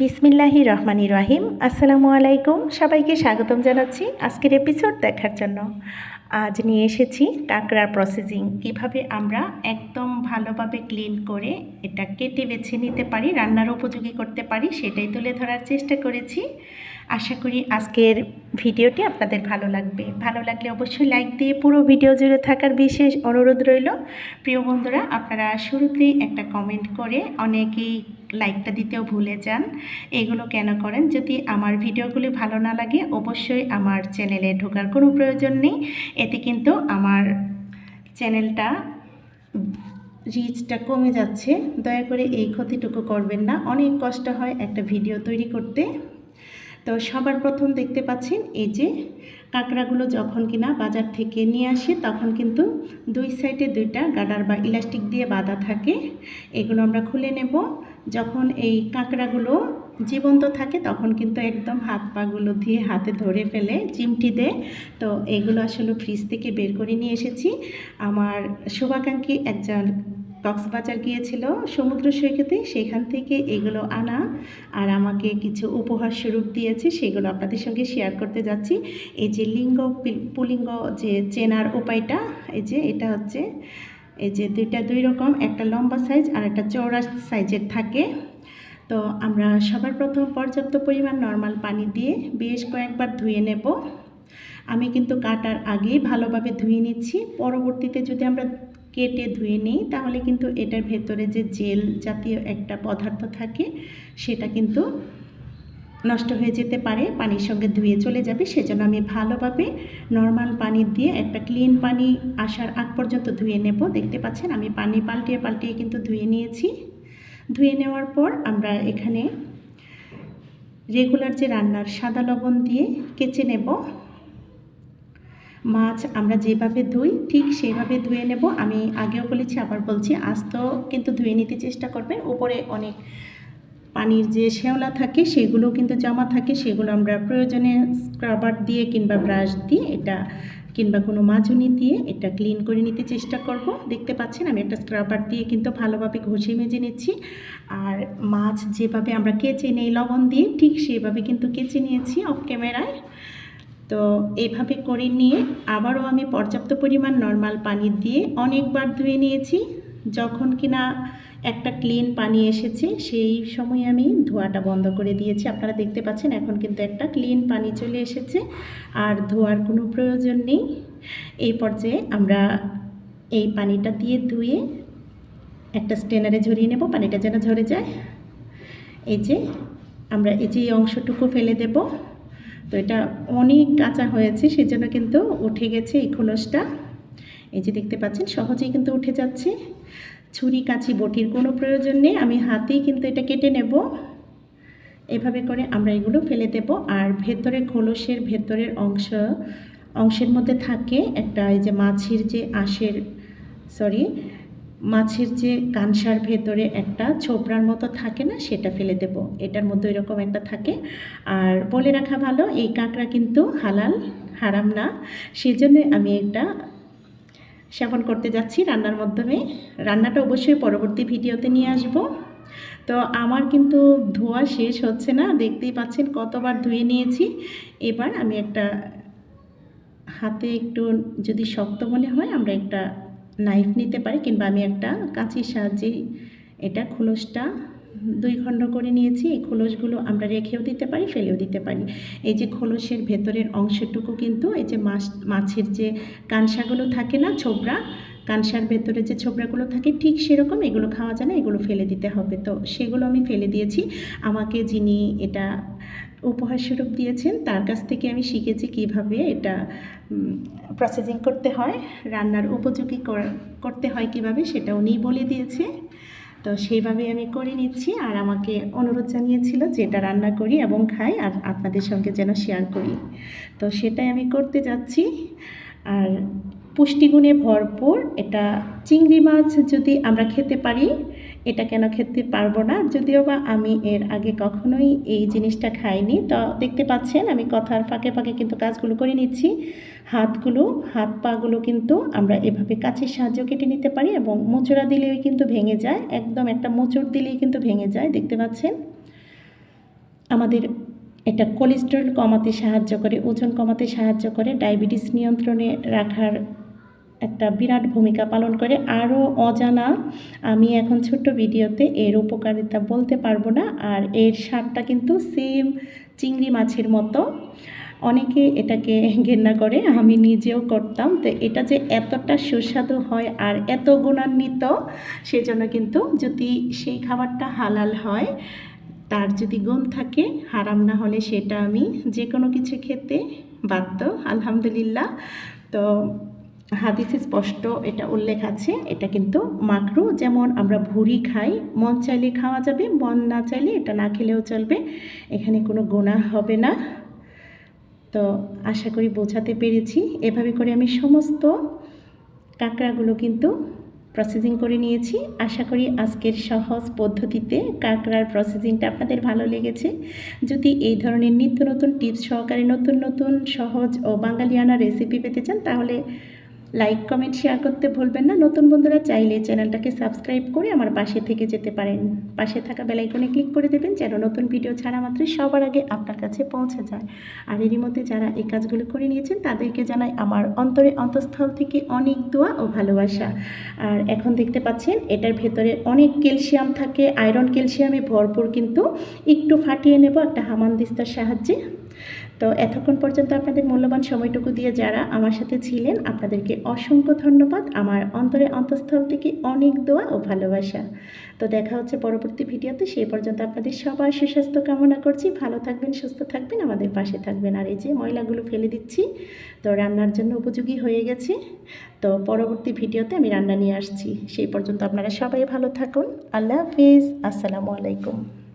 বিসমিল্লাহি রহমানি রহিম। আসসালামু আলাইকুম। সবাইকে স্বাগতম জানাচ্ছি আজকের এপিসোড দেখার জন্য। আজ নিয়ে এসেছি কাঁকড়ার প্রসেসিং কীভাবে আমরা একদম ভালোভাবে ক্লিন করে এটা কেটে বেছে নিতে পারি, রান্নার উপযোগী করতে পারি, সেটাই তুলে ধরার চেষ্টা করেছি। আশা করি আজকের ভিডিওটি আপনাদের ভালো লাগবে। ভালো লাগলে অবশ্যই লাইক দিয়ে পুরো ভিডিও জুড়ে থাকার বিশেষ অনুরোধ রইল। প্রিয় বন্ধুরা, আপনারা শুরুতেই একটা কমেন্ট করে অনেকেই লাইকটা দিতেও ভুলে যান। এগুলো কেন করেন? যদি আমার ভিডিওগুলি ভালো না লাগে, অবশ্যই আমার চ্যানেলে ঢোকার কোনো প্রয়োজন নেই। এতে কিন্তু আমার চ্যানেলটা রিচটা কমে যাচ্ছে। দয়া করে এই ক্ষতিটুকু করবেন না। অনেক কষ্ট হয় একটা ভিডিও তৈরি করতে। তো সবার প্রথম দেখতে পাচ্ছেন, এই যে কাঁকড়াগুলো যখন কিনা বাজার থেকে নিয়ে আসে, তখন কিন্তু দুই সাইডে দুইটা গাডার বা ইলাস্টিক দিয়ে বাঁধা থাকে। এগুলো আমরা খুলে নেব। যখন এই কাঁকড়াগুলো জীবন্ত থাকে তখন কিন্তু একদম হাত পাগুলো দিয়ে হাতে ধরে ফেলে চিমটি দেয়। তো এগুলো আসলে ফ্রিজ থেকে বের করে নিয়ে এসেছি। আমার শুভাকাঙ্ক্ষী একজন কক্সবাজার গিয়েছিল সমুদ্র সৈকতে, সেখান থেকে এগুলো আনা আর আমাকে কিছু উপহার স্বরূপ দিয়েছে, সেগুলো আপনাদের সঙ্গে শেয়ার করতে যাচ্ছি। এই যে লিঙ্গ, পুলিঙ্গ যে চেনার উপায়টা, এই যে এটা হচ্ছে এই যে দুইটা দুই রকম, একটা লম্বা সাইজ আর একটা চৌড়া সাইজের থাকে। তো আমরা সবার প্রথম পর্যাপ্ত পরিমাণ নর্মাল পানি দিয়ে বেশ কয়েকবার ধুয়ে নেব। আমি কিন্তু কাটার আগেই ভালোভাবে ধুয়ে নিচ্ছি। পরবর্তীতে যদি আমরা কেটে ধুয়ে নিই, তাহলে কিন্তু এটার ভেতরে যে জেল জাতীয় একটা পদার্থ থাকে, সেটা কিন্তু নষ্ট হয়ে যেতে পারে, পানির সঙ্গে ধুয়ে চলে যাবে, সেজন্য আমি ভালোভাবে নর্মাল পানি দিয়ে একটা ক্লিন পানি আসার আগ পর্যন্ত ধুয়ে নেব। দেখতে পাচ্ছেন, আমি পানি পাল্টিয়ে পাল্টিয়ে কিন্তু ধুয়ে নিয়েছি। ধুয়ে নেওয়ার পর আমরা এখানে রেগুলার যে রান্নার সাদা লবণ দিয়ে কেচে নেব। মাছ আমরা যেভাবে ধুই, ঠিক সেইভাবে ধুয়ে নেব। আমি আগেও বলেছি, আবার বলছি, আস্ত কিন্তু ধুয়ে নিতে চেষ্টা করবেন। উপরে অনেক পানির যে শ্যাওলা থাকে, সেগুলো কিন্তু জমা থাকে। সেগুলো আমরা প্রয়োজনে স্ক্রাবার দিয়ে কিংবা ব্রাশ দিয়ে এটা কিংবা কোনো মাজুনি দিয়ে এটা ক্লিন করে নিতে চেষ্টা করব। দেখতে পাচ্ছেন, আমি একটা স্ক্রাবার দিয়ে কিন্তু ভালোভাবে ঘষে মেজে নিচ্ছি। আর মাছ যেভাবে আমরা কেচে নেই, লবণ দিয়ে, ঠিক সেভাবে কিন্তু কেচে নিয়েছি অফ ক্যামেরায় তো এভাবে করে নিয়ে আবারও আমি পর্যাপ্ত পরিমাণ নর্মাল পানি দিয়ে অনেকবার ধুয়ে নিয়েছি। যখন কিনা একটা ক্লিন পানি এসেছে, সেই সময় আমি ধোয়াটা বন্ধ করে দিয়েছি। আপনারা দেখতে পাচ্ছেন এখন কিন্তু একটা ক্লিন পানি চলে এসেছে, আর ধোয়ার কোনো প্রয়োজন নেই। এই পর্যায়ে আমরা এই পানিটা দিয়ে ধুয়ে একটা স্টেনারে ঝরিয়ে নেব, পানিটা যেন ঝরে যায়। এই যে আমরা এই যে অংশটুকু ফেলে দেব, তো এটা অনেক কাঁচা হয়েছে, সেজন্য কিন্তু উঠে গেছে এই খোলসটা। এই যে দেখতে পাচ্ছেন, সহজেই কিন্তু উঠে যাচ্ছে। ছুরি কাছি বটির কোনো প্রয়োজন নেই। আমি হাতেই কিন্তু এটা কেটে নেব। এভাবে করে আমরা এগুলো ফেলে দেব। আর ভেতরে খোলসের ভেতরের অংশ, অংশের মধ্যে থাকে একটা এই যে মাছের যে আঁশের সরি মাছের যে কানসার ভেতরে একটা ছোপড়ার মতো থাকে না, সেটা ফেলে দেব। এটার মধ্যে এরকম একটা থাকে। আর বলে রাখা ভালো, এই কাঁকড়া কিন্তু হালাল, হারাম না। সেজন্য আমি একটা সেবন করতে যাচ্ছি রান্নার মাধ্যমে। রান্নাটা অবশ্যই পরবর্তী ভিডিওতে নিয়ে আসব। তো আমার কিন্তু ধোয়া শেষ হচ্ছে না, দেখতেই পাচ্ছেন কতবার ধুয়ে নিয়েছি। এবার আমি একটা হাতে একটু যদি শক্ত মনে হয়, আমরা একটা নাইফ নিতে পারি, কিংবা আমি একটা কাঁচির সাহায্যে এটা খোলসটা দুই খণ্ড করে নিয়েছি, এই খোলসগুলো আমরা রেখেও দিতে পারি, ফেলেও দিতে পারি। এই যে খোলসের ভেতরের অংশটুকু কিন্তু এই যে মাছ, মাছের যে কানসাগুলো থাকে না, ছোবড়া, কানসার ভেতরে যে ছোবড়াগুলো থাকে ঠিক সেরকম এগুলো খাওয়া যায় না, এগুলো ফেলে দিতে হবে। তো সেগুলো আমি ফেলে দিয়েছি। আমাকে যিনি এটা উপহার স্বরূপ দিয়েছেন, তার কাছ থেকে আমি শিখেছি কীভাবে এটা প্রসেসিং করতে হয়, রান্নার উপযোগী করতে হয় কীভাবে সেটা উনিই বলে দিয়েছে। তো সেইভাবে আমি করে নিচ্ছি আর আমাকে অনুরোধ জানিয়েছিল যে এটা রান্না করি এবং খাই আর আপনাদের সঙ্গে যেন শেয়ার করি। তো সেটাই আমি করতে যাচ্ছি। আর পুষ্টিগুণে ভরপুর এটা চিংড়ি মাছ যদি আমরা খেতে পারি এটা কেন খেতে পারব না? যদিও বা আমি এর আগে কখনোই এই জিনিসটা খাইনি। তো দেখতে পাচ্ছেন, আমি কথার ফাঁকে ফাঁকে কিন্তু কাজগুলো করে নিচ্ছি। হাতগুলো, হাত পাগুলো কিন্তু আমরা এভাবে কাছের সাহায্য কেটে নিতে পারি এবং মোচড়া দিলেই কিন্তু ভেঙে যায়। একদম একটা মোচড় দিলেই কিন্তু ভেঙে যায়, দেখতে পাচ্ছেন? আমাদের এটা কোলেস্টেরল কমাতে সাহায্য করে, ওজন কমাতে সাহায্য করে, ডায়াবেটিস নিয়ন্ত্রণে রাখার একটা বিরাট ভূমিকা পালন করে। আরও অজানা, আমি এখন ছোট্ট ভিডিওতে এর উপকারিতা বলতে পারব না। আর এর স্বাদটা কিন্তু সেম চিংড়ি মাছের মতো। অনেকে এটাকে ঘেন্না করে, আমি নিজেও করতাম। তো এটা যে এতটা সুস্বাদু হয় আর এত গুণান্বিত, সেজন্য কিন্তু যদি সেই খাবারটা হালাল হয়, তার যদি গুণ থাকে, হারাম না হলে সেটা আমি যে কোনো কিছু খেতে বাধ্য, আলহামদুলিল্লাহ। তো হাদিসে স্পষ্ট এটা উল্লেখ আছে। এটা কিন্তু মাকরু, যেমন আমরা ভুড়ি খাই, মন চাইলে খাওয়া যাবে, মন না চাইলে এটা না খেলেও চলবে। এখানে কোনো গোনা হবে না। তো আশা করি বোঝাতে পেরেছি। এভাবে করে আমি সমস্ত কাঁকড়াগুলো কিন্তু প্রসেসিং করে নিয়েছি। আশা করি আজকের সহজ পদ্ধতিতে কাঁকড়ার প্রসেসিংটা আপনাদের ভালো লেগেছে। যদি এই ধরনের নিত্য নতুন টিপস সহকারে নতুন নতুন সহজ ও বাঙালিয়ানা রেসিপি পেতে চান, তাহলে লাইক কমেন্ট শেয়ার করতে ভুলবেন না। নতুন বন্ধুরা চাইলে চ্যানেলটাকে সাবস্ক্রাইব করে আমার পাশে থেকে যেতে পারেন। পাশে থাকা বেলাইকনে ক্লিক করে দেবেন যেন নতুন ভিডিও ছাড়া মাত্র সবার আগে আপনার কাছে পৌঁছে যায়। আর এরই মধ্যে যারা এই কাজগুলো করে নিয়েছেন, তাদেরকে জানাই আমার অন্তরে অন্তঃস্থল থেকে অনেক দোয়া ও ভালোবাসা। আর এখন দেখতে পাচ্ছেন, এটার ভেতরে অনেক ক্যালসিয়াম থাকে। আয়রন ক্যালসিয়ামে ভরপুর কিন্তু একটু ফাটিয়ে নেব। একটা হামানদিস্তার সাহায্যে তো এতক্ষণ পর্যন্ত আপনাদের মূল্যবান সময়টুকু দিয়ে যারা আমার সাথে ছিলেন, আপনাদেরকে অসংখ্য ধন্যবাদ। আমার অন্তরে অন্তঃস্থল থেকে অনেক দোয়া ও ভালোবাসা। তো দেখা হচ্ছে পরবর্তী ভিডিওতে। সেই পর্যন্ত আপনাদের সবার সুস্বাস্থ্য কামনা করছি। ভালো থাকবেন, সুস্থ থাকবেন, আমাদের পাশে থাকবেন। আর এই যে ময়লাগুলো ফেলে দিচ্ছি, তো রান্নার জন্য উপযোগী হয়ে গেছে। তো পরবর্তী ভিডিওতে আমি রান্না নিয়ে আসছি। সেই পর্যন্ত আপনারা সবাই ভালো থাকুন। আল্লাহ হাফিজ। আসসালামু আলাইকুম।